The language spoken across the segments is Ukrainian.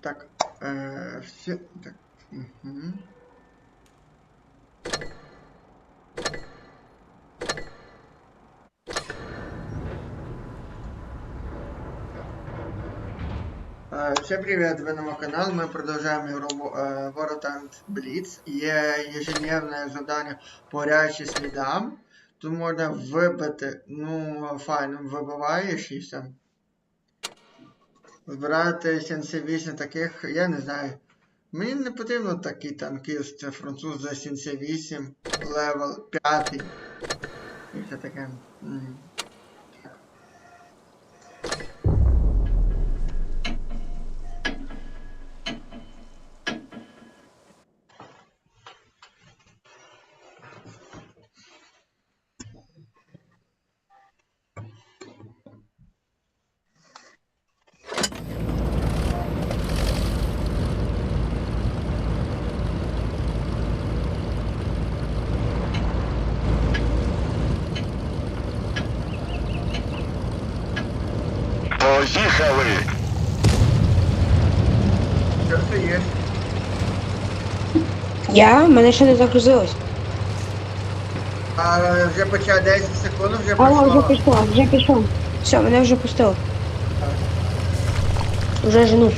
Так, е, всі. Так. Угу. Е, Всем привет, вы на мой канал. Мы продолжаем игру э, World Tank Blitz. Є ежедневне завдання по рячі слідам. Тут можна вибити, ну, файно, вибиваєш і все. Збирати 78 таких, я не знаю. Мені не потрібно такий танкіст, це француз за 78, левел 5. І все таке. М. Поїхали! Що це є? Я? Мене ще не загрузилось. А вже почав 10 секунд, вже Алло, вже пройшло. пішло, вже пішло. Все, мене вже пустило. Вже жену.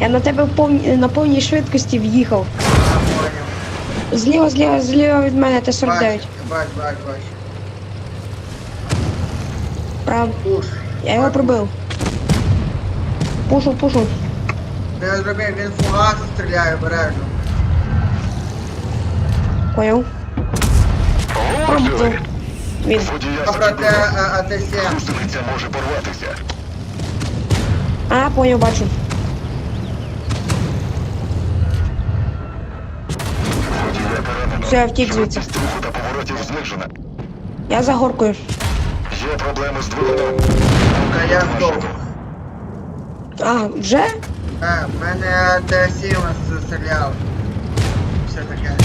Я на тебе в повні- на повній швидкості в'їхав. Я понял. Зліва, зліва, зліва від мене Бач, Т-49. бач, бач, бач. Прав. Пуш. Я його пробив. Пушу, пушу. Не зробив, він фугас стріляє обережно. Поняв? Влучили! Він. Водія Добре, те стріляє. а, АТ-7. Гусениця може порватися. А, поняв, бачу. Все, я втік звідси. Швидкість та поворотів знижена. Я за горкою. Є проблеми з двигуном. Та я вдома. А, вже? А, в мене АТ-7 стріляв. Все таке.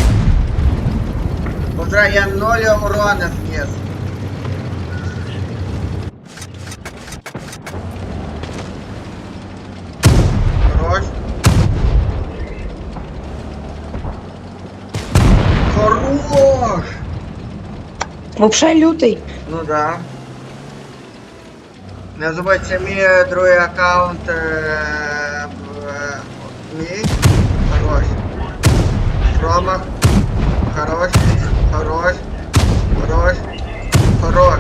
Утра я ноль урона вніс. Хорош. Хорош! Вообще лютий. Ну да. Це мій другий аккаунт. Е, в, е, мій. Хорош. Промах. Хорош. Хорош. Хорош. Хорош.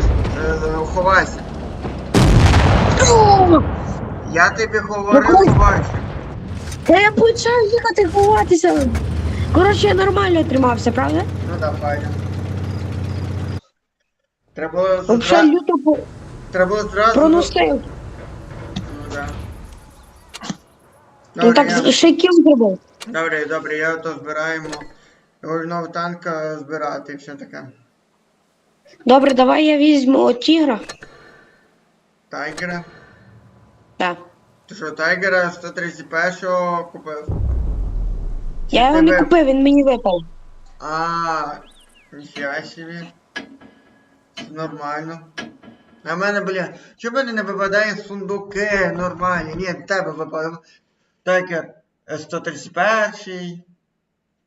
Е, ховайся. Я тобі говорю, Виходь. ховайся. Та я почав їхати ховатися. Коротше, я нормально тримався, правда? Ну да, файно. Треба було Вообще зра... люто по- Треба було зразу... проносив. Ну да. Ну так я- з- ще кіл зробив. Добре, добре, я то збираємо. Головного танка збирати і все таке. Добре, давай я візьму от тігра. Тайгера. Так. Ти що, Тайгера 131-го купив? Я його не Тебе- купив, він мені випав. А, ніфіга собі. Нормально. А в мене, бля, чому мене не випадає сундуки нормальні? Ні, в тебе випадає. Так, е, 131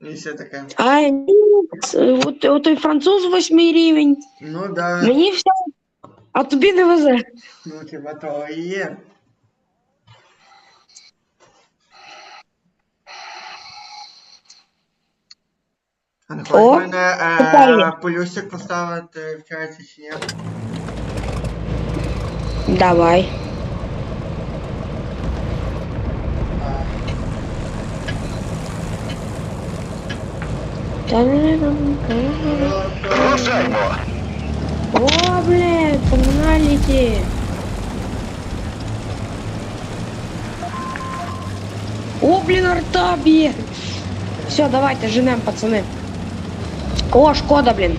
і все таке. А ні, от, от той француз восьмий рівень. Ну да. Мені все. А тобі не везе. Ну, хіба то і є. О, хочеш мене тепер є. е, полюсик поставити в чаті чи ні? Давай. Рушаймо! О, блядь, погналите. О, блин, арта бьет. Все, давайте, женем, пацаны. О, шкода, блін.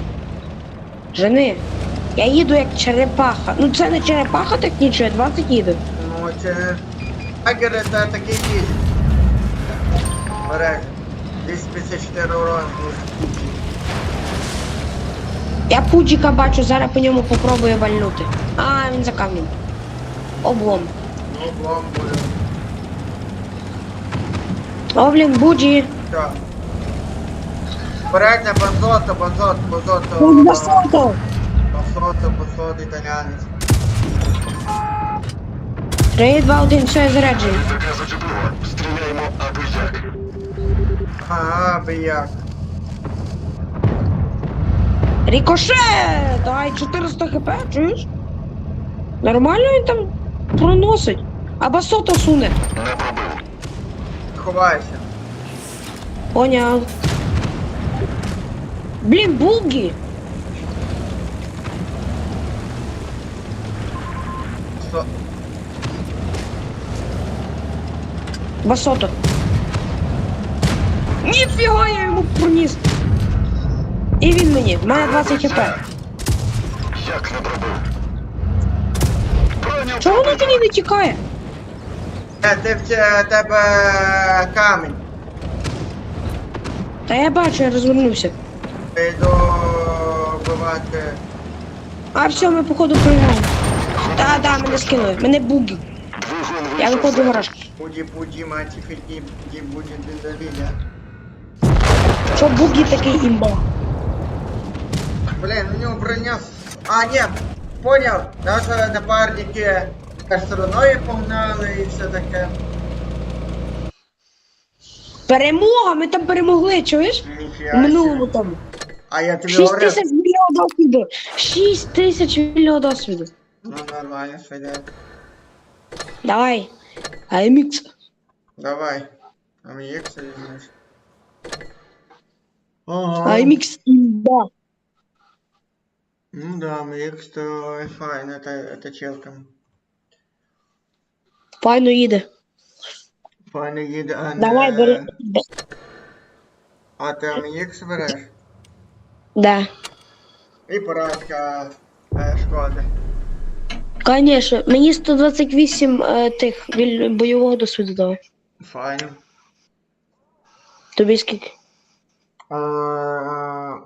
Жени. Я їду як черепаха. Ну це не черепаха так нічого, я 20 їду. Ну, чи... Тайгери це такий кіт. Береж. 254 урона плюс кучі. Я пуджика бачу, зараз по ньому попробую вальнути. А, він за камнем. Облом. Ну, блом буде. О, блін, буджі. Все. Передня базота, базот, базота. Басото. Базота, базот, італянець. 3, 2, 1, все, я заряджую. Зачепило. Стріляємо аби як. Ага, би як. Рікоше! Дай 400 хп, чуєш? Нормально він там проносить. А басото суне. Не пробив. Ховайся. Поняв. Блін, булги. Со- Басото. Ніфіга я йому проніс. І він мені. В мене 20 хп. Як не пробив. Броню Чого воно мені не тікає? Е, ти в те- тебе камінь. Та я бачу, я розвернувся. Йду вбивати. А все, ми походу програємо. Та, да, мене скинули. Мене буги. Я виходжу в гараж. Пуді, пуді, маті, фіді, пуді, пуді, дизеліля. Що буги такий імба? Блин, у него броня... А, нет, понял. Наши напарники стороною погнали і все таке. Перемога! Ми там перемогли, чуєш? Ніфіга. У минулому тому. А я тобі 6 говорив. тисяч вільного досвіду. 6 тисяч вільного досвіду. Ну, нормально, сойде. Давай. Аймікс. Давай. А мені як це візьмеш? Ага. Аймікс імба. Ну да, MX то файн, это, это челка. Файно їде. Файно їде, а не... Давай, бери. А ти MX береш? Да. І порадка е, шкоди. Конечно, мені 128 е, тих бойового досвіду дав. Файно. Тобі скільки? А,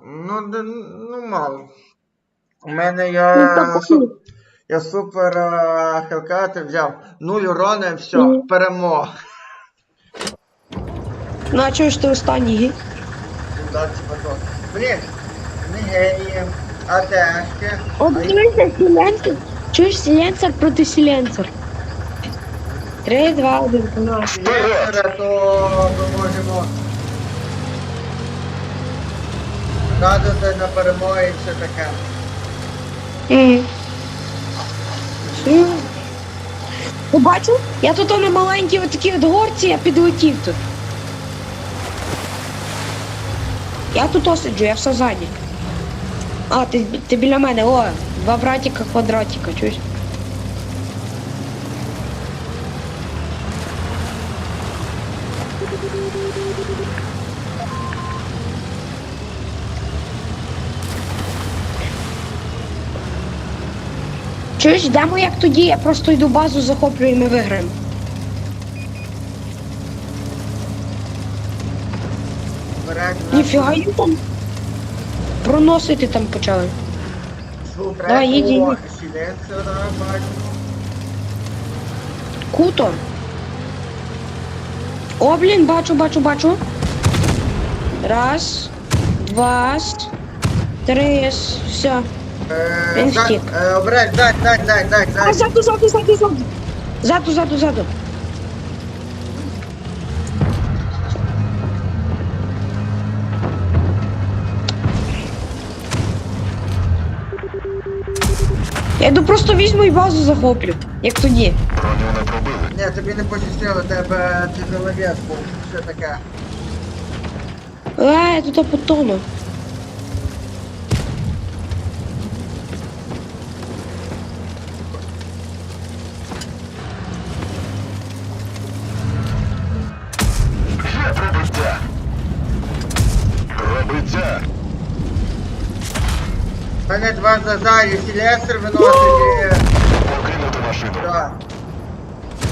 ну, д- ну, мало. У мене Ну, я, так, суп, я супер а, хелкати взяв. Нуль урона, все, Мгм. перемога. Ну, а чого ж ти останній? Блін, а. От дивися, сіленцер. Чуєш сіленцер проти сіленцер. 3, 2, 1, погнали. Єстера, то ми можемо радити на перемогу і все таке. Мгм. Побачив? Я тут на маленькій отакій от горці, я підлетів тут. Я тут осиджу, я все ззаді. А, ти, ти біля мене, о, два братика, квадратика, чуєш? Чуєш, йдемо як тоді, я просто йду базу, захоплюю і ми виграємо. Ніфіга там. Проносити там почали. Давай, їдь, їдь. Куто. О, блін, бачу, бачу, бачу. Раз, два, три, все. Е, Він втік. е, Обережь, дай, дай, дай, дай, А, дай. ззаду, ззаду, ззаду, ззаду. Ззаду, ззаду, ззаду. Я йду просто візьму і базу захоплю, як тоді. Броню не пробили. Ні, тобі не пощастило, тебе тяжеловес був, все таке. А, я тут потону. Мене два зазарі, сілестр виносить і... Покинути машину. Да.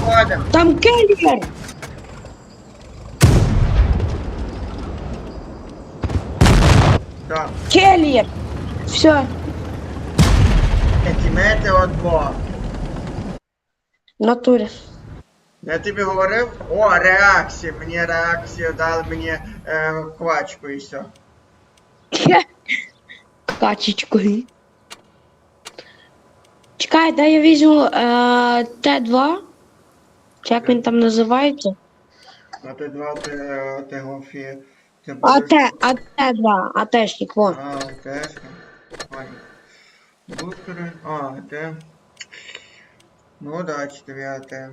Ходим. Там келлер! Так, Келлер! Все, етімети от Бога. в натурі. Я тобі говорив? О, реакція. Мені реакцію дали мені е, квачку і все. Качечку. Чекай, дай я візьму е, Т2. Чи як він там називається? А ти два ти, е, ти гофі. Ти А Т, а Т2, АТшник, вон. А. Ой. Бункери. А, те. Ну, удачі тобі, а те.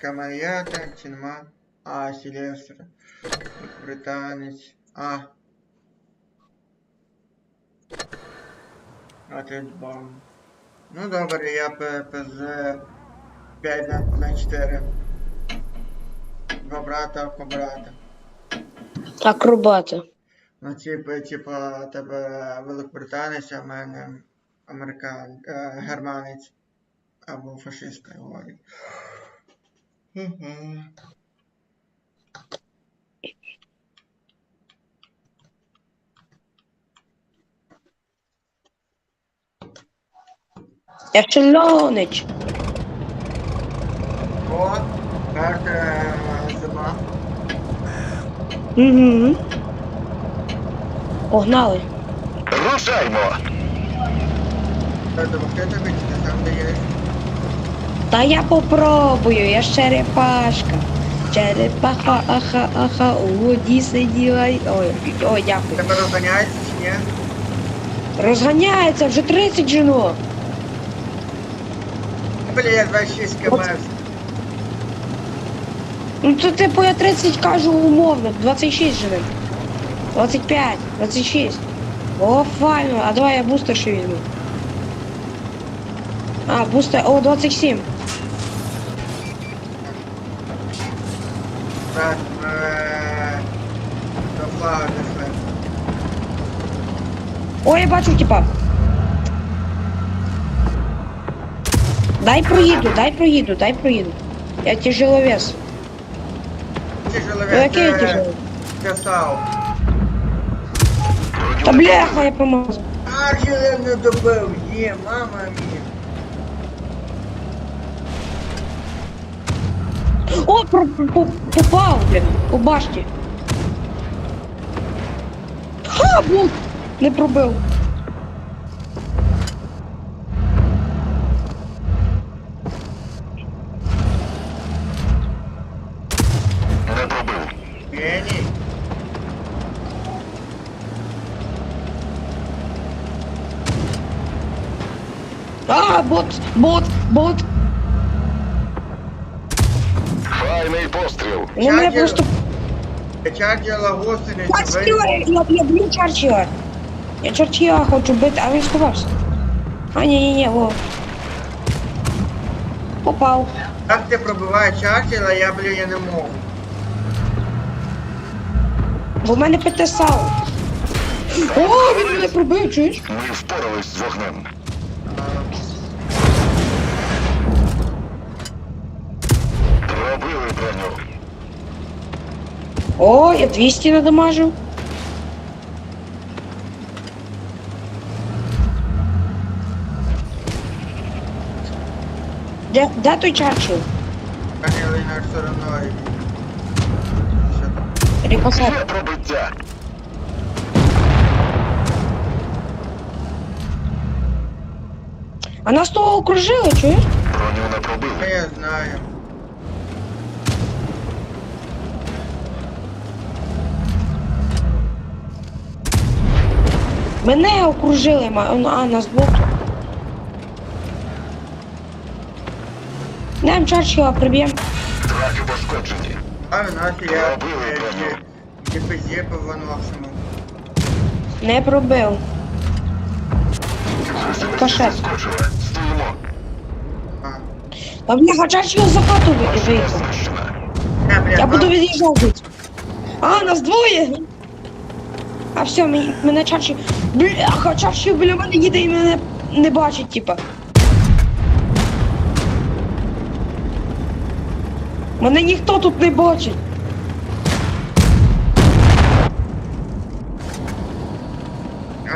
Хамар'ята, Чінма. А, Сілестр. Британець. А. А ти бам. Ну добре, я ППЗ 5 на, на 4. Два брата по брата. Акробати. Ну, типу, типа, тебе Великобританець, а в мене американ... е, германець. Або фашистка говорить. Мгм. Ешелонич. О, карта е, зима. Угу. Погнали. Рушаймо! Та я попробую, я ж черепашка. Черепаха, аха, аха, у воді сиділа. й- Ой, ой, дякую. Тебе розганяється чи ні? Розганяється, вже 30 жінок. Бля, я 26 км. Ну то типу я 30 кажу умовно, 26 живе. 25, 26. О, файно, а давай я бустер ще візьму. А, бустер, о, 27. Так, е, до дійшли. Ой, я бачу, типа. Дай проїду, дай проїду, дай проїду. Я тяжеловес. Тяжеловес, Ну який я е, тяжеловес? Писав. Та бляха, я промазав. Ах, я не добив, є, мама мія. О, про, по- попав, блін, у башті. Ха, бут! Не пробив. Не пробив. Геній. А, бот, бот. Файний постріл. Ну, мене Чакер. просто... Чарділа гусеницю, Чарчіла, я, я б'ю Чарчіла. Я Чарчіла хочу бити, а він сховався. А, ні, ні, ні, во. Попав. Як ти пробиваєш Чарділа, я, блін, я не можу. Бо в мене ПТСАУ. О, він мене пробив, чуєш? Ми впорались з вогнем. О, я 200 надамажив. Де, де той Чарчил? Пані Ліна все там? Рікосет. Пробиття. А нас того окружили, чуєш? Броню не пробили. я знаю. Мене окружили, ма- а нас двох. Нам Чарчила приб'ємо. Траки пошкоджені. А в нас я. ДПЗ по вонувшому. Не пробив. Кашет. Стоїмо. Та бляха, Чарчил за хату бля, Я буду вам- від'їжджати. А, нас двоє. А все, мені- мене Чарчил... Бляха, Чарчил біля мене їде і мене не бачить, типа. Мене ніхто тут не бачить.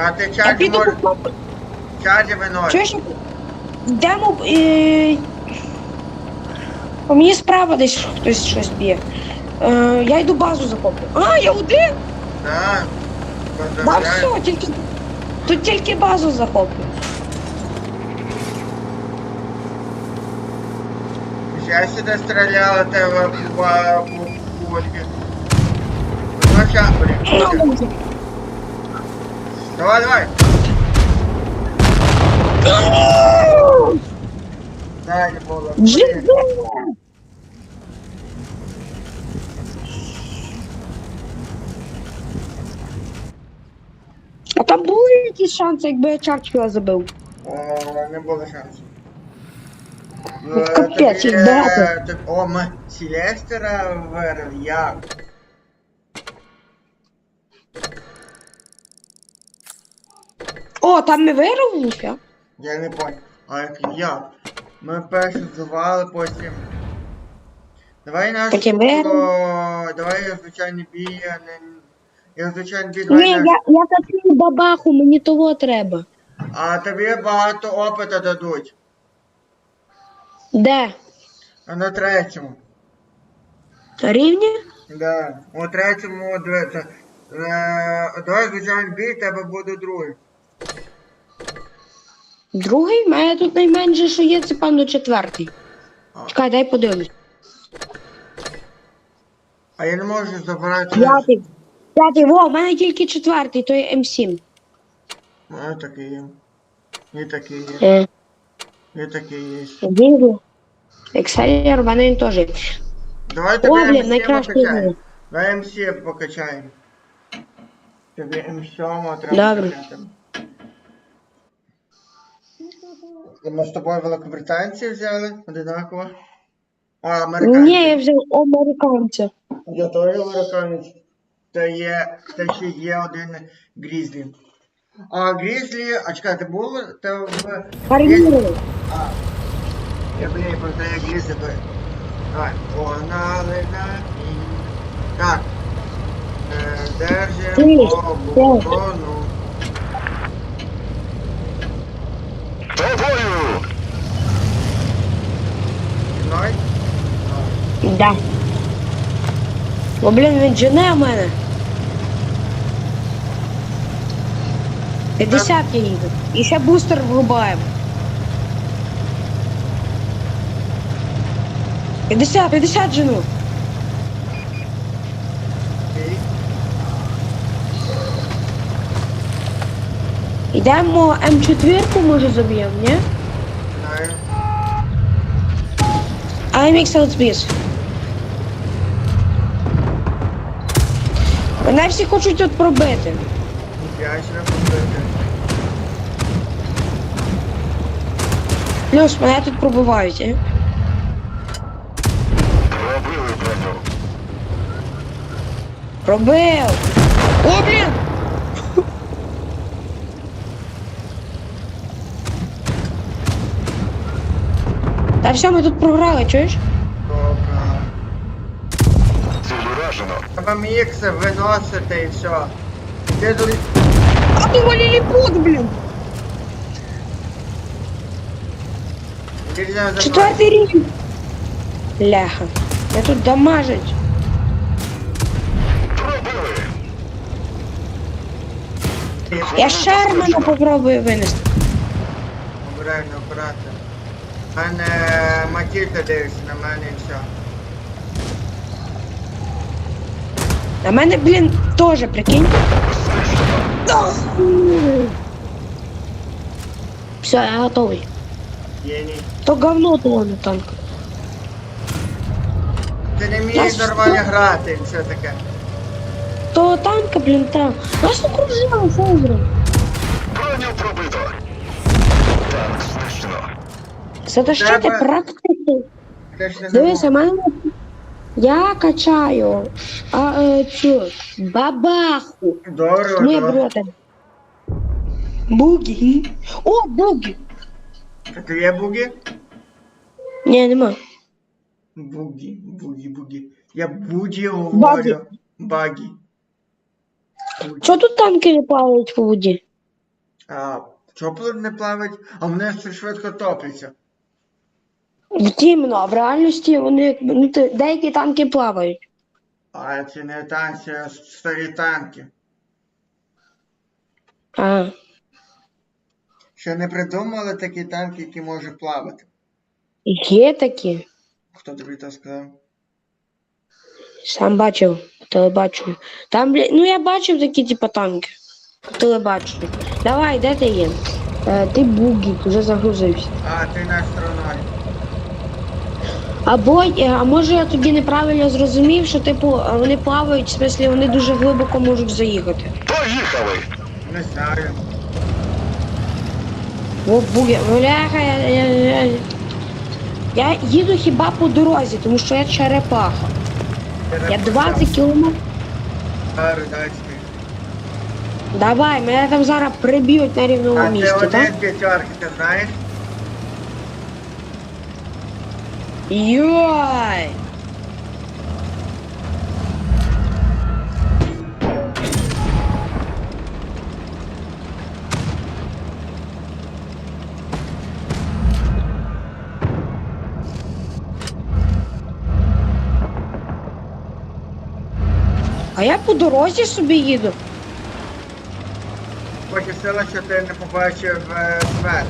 А ти чарджі можеш, чарджі виносиш. Чуєш? Йдемо. Е... По мені справа десь хтось щось б'є. Е, я йду базу захоплю. А, я один? Так. Да Поздравляю. все, тільки. Тут тільки базу захоплю. Я сюди стріляла тебе по по Ольгі. Ну, щас, блін. Давай, давай. Дай, не було. А там були якісь шанси, якби я Чарчфіла забив. О, не було шансу. Ну, капець, їх багато. О, ми Сілестера виграв, як? О, там не виграв ніфіга. Я не понял. А як як? Ми перше здавали, потім. Давай наш було... виграли. Давай я звичайний бій, я не... Я давай Ні, я, наш... я такий бабаху, мені того треба. А тобі багато опита дадуть. Де? А на третьому. Рівні? Да. У третьому, дивіться. Е, давай звичайний бій, тебе буде другий. Другий? У мене тут найменше, що є, це певно четвертий. А. Чекай, дай подивлюсь. А я не можу забирати. П'ятий. П'ятий, во, у мене тільки четвертий, то є М7. А, такий є. І такий є. Е, І такий є. Вірю. Екселер, у мене він теж. є. Давай О, блін, МС найкраще покачаємо. Давай МС покачаємо. Тобі М7 треба Добре. покачати. Ми з тобою великобританці взяли одинаково. А, американці. Ні, я взяв американця. Я той американець. Та є, та ще є один Грізлі. А Грізлі, а чекай, ти був та в Армірував. А. Я блін, пам'ятаю Грізлі то. Давай. Погнали на. Так. Е, Держим Ти, оборону. До бою! Мною? Да. О, блін, він жене в мене. 50 я їду. І бустер врубаємо. 50, 50 жену. Йдемо М4, може заб'ємо, ні? Знаю. AMX Outspies. Мене всі хочуть тут пробити. Я ще не побити. Плюс мене тут пробивають, е? Пробили броню. Пробив! О, блін! Та все, ми тут програли, чуєш? Добре. Ціль уражено. Треба мікси виносити і все. Ти тут А ти ліліпут, блін! нельзя забрати. Четвертий! Ляха. Я тут дамажить. Я Шермана попробую винести. Оператор. У мене Матільда дивиться на мене і все. На мене, блін, теж прикинь. Все, я готовий. Геній. То говно того на танк. Ти не вмієш Я нормально що? грати і все таке. То танка, блін, там. Нас окружили, що я зроблю? Броню пробито! Танк знищено. Затащити Треба- практику. Ти ж не Дивися, забув. мене. Я качаю. А е, цю бабаху. Добре, Не добре. брота. Бугі. О, бугі. Так є буги? Ні, нема. Буги, буги, буги. Я буді Баги. говорю. Баги. Буги. Що тут танки не плавають по воді? А чого не плавають, а вони ще швидко топляться. Втім, ну, а в реальності вони якби, ну, ти- деякі танки плавають. А це не танці, а старі танки. А, Ще не придумали такі танки, які можуть плавати. є такі. Хто тобі то сказав? Сам бачив по телебаченню. Там, бля, ну я бачив такі, типу, танки. По телебаченню. Давай, де ти є? Е, ти бугі, вже загрузився. А, ти на стороною. Або, е, а може я тоді неправильно зрозумів, що типу е, вони плавають, в смислі вони дуже глибоко можуть заїхати. Поїхали! Не знаю. О, буги, бляха, я, я, я, я їду хіба по дорозі, тому що я черепаха. Я 20 кілометрів. Давай, мене там зараз приб'ють на А рівному ти місці, один так? п'ятерки, ти знаєш? Йой! А я по дорозі собі їду. Пощастило, що ти не побачив е, смерть.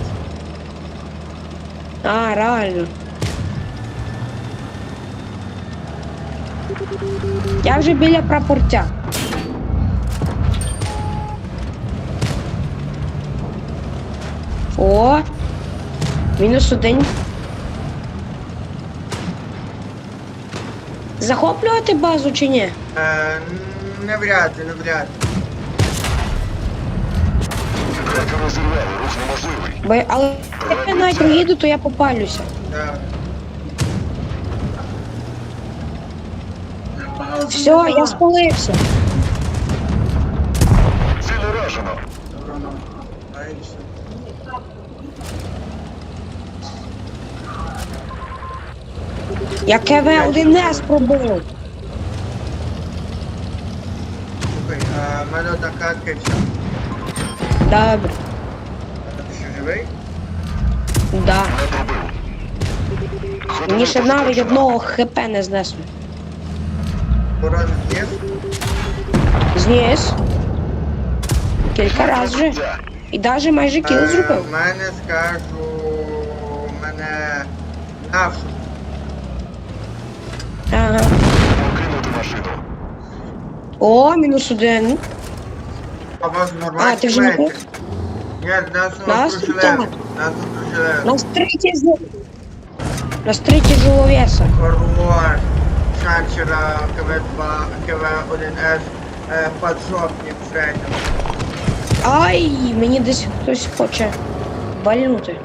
А, реально. Я вже біля прапорця. О! Мінус один. Захоплювати базу чи ні? Е, не вряд ли, не вряд розірвали, рух неможливий. Бо, але як я навіть проїду, то я попалюся. Да. Все, я спалився. Ціль уражено. Я КВ один не спробував. Слухай, а в мене одна катка і все. Добре, Ти ще живий? да. Не пробив. Мені ще навіть одного ХП не знесли. Ворон є? Зніс. Кілька разів вже. Життя. І навіть майже кіл Е, зробив. В мене скажу, мене навшу. Ага. Покинути машину. О, мінус один. А у вас нормальні А, ти вже не мети? пив? Ні, нас Нас окружили. так. Нас окружили. Нас третій з... Нас третій жиловеса. Хорош. Шанчера КВ-2, КВ-1С, е, поджопник в. Ай, мені десь хтось хоче вальнути.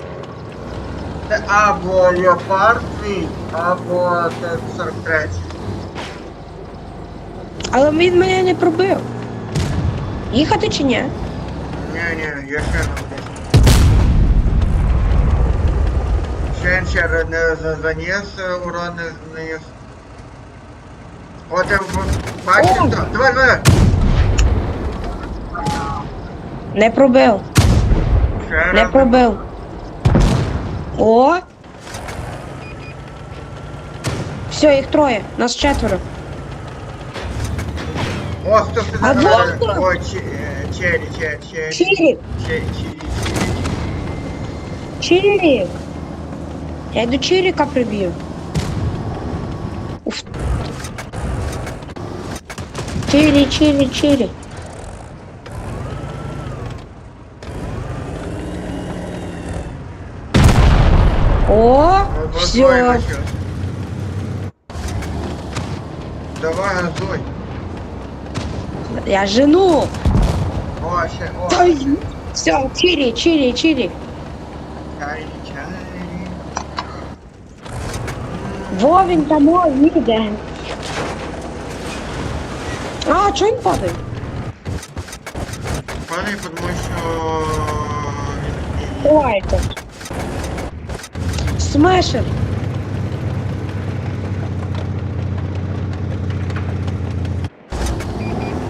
Це або Леопард твій, або Т-43. Але він мене не пробив. Їхати чи ні? Ні-ні, я ще не. Шенчер не за- заніс, е, урон не заніс. От, е, в- бачите, О! Давай, давай. Не пробив. Ще Не раз. пробив. О! Все, їх троє. Нас четверо. О, хто це А забирає? вот О, чи- е, черрі. Чирік! Черрі, черрі, Чирік! Я й до Чиріка приб'ю. Чирі, чирі, чирі. О, черрі. все. Газуй, Давай, газуй. Я жену. О, ще, о. Ой. Все, чирі, чирі, чирі. Чарі, чарі. Во він там о, їде. А, чого він падає? Падає, тому що... Ой, тут. Смешер.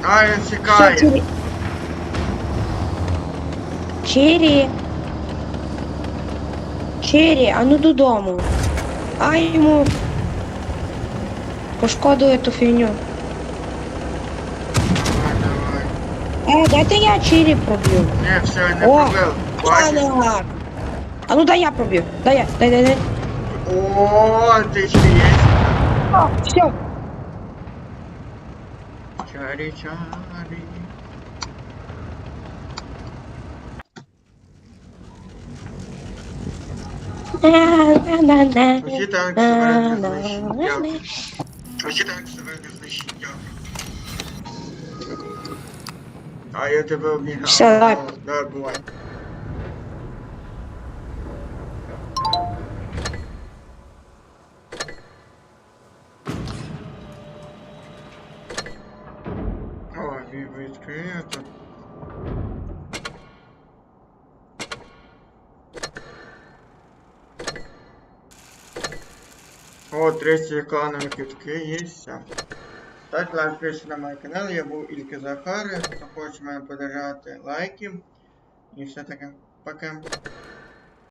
А, він Все, чекає. чирі. Чирі. Чирі, а ну додому. А йому пошкодили ту фігню. Давай, давай. Е, дайте я Чирі проб'ю. Не, все, не О, пробив. Бачиш? Чаляк. А ну дай я проб'ю. Дай я, дай, дай, дай. О, ти ще є. О, все. Чарі, чарі. На-на-на-на. Усі танки себе не знищить. А я тебе обігнав. Все, давай. Давай, бувай. О, від- відкрито. О, 30 кланові квитки є. Ставте лайк, підписуйтесь на мой канал. Я був Ілька Захар. Хто хоче мене подержати лайки. І все таке. Пока.